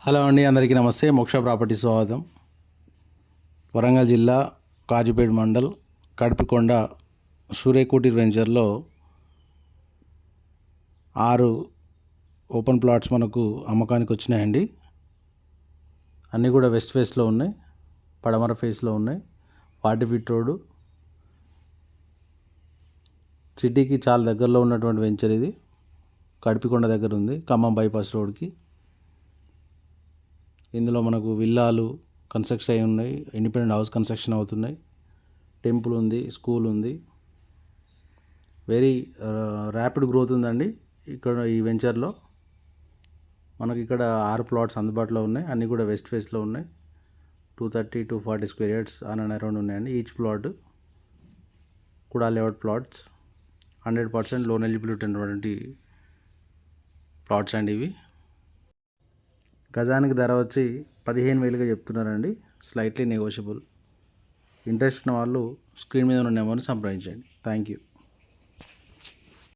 Hello అండి అందరికీ నమస్తే. మోక్ష ప్రాపర్టీ స్వాగతం. వరంగల్ జిల్లా కాజుపేట మండల్ కడుపుకొండ సూర్యకోటి వెంచర్లో ఆరు ఓపెన్ ప్లాట్స్ మనకు అమ్మకానికి వచ్చినాయండి. అన్నీ కూడా వెస్ట్ ఫేస్లో ఉన్నాయి పడమర ఫేస్లో ఉన్నాయి. Forty feet road. సిటీకి చాలా దగ్గరలో ఉన్నటువంటి వెంచర్ ఇది. కడిపికొండ దగ్గర ఉంది ఖమ్మం బైపాస్ రోడ్కి. ఇందులో మనకు విల్లాలు కన్స్ట్రక్షన్ అయి ఉన్నాయి. ఇండిపెండెంట్ హౌస్ కన్స్ట్రక్షన్ అవుతున్నాయి. టెంపుల్ ఉంది స్కూల్ ఉంది. వెరీ ర్యాపిడ్ గ్రోత్ ఉందండి ఇక్కడ ఈ వెంచర్లో. మనకి ఇక్కడ ఆరు ప్లాట్స్ అందుబాటులో ఉన్నాయి. అన్నీ కూడా వెస్ట్ ఫేస్లో ఉన్నాయి. Two thirty two forty square yards on and around ఉన్నాయండి ఈచ్ ప్లాట్. కూడా layout plots. Hundred percent loan eligibility ఉన్నటువంటి ప్లాట్స్ అండి ఇవి. గజానికి ధర వచ్చి పదిహేను వేలుగా చెప్తున్నారండి. స్లైట్లీ నెగోషియబుల్ ఇంట్రెస్ట్ ఉన్న వాళ్ళు స్క్రీన్ మీద ఉన్న నెంబర్ని సంప్రదించండి. Thank you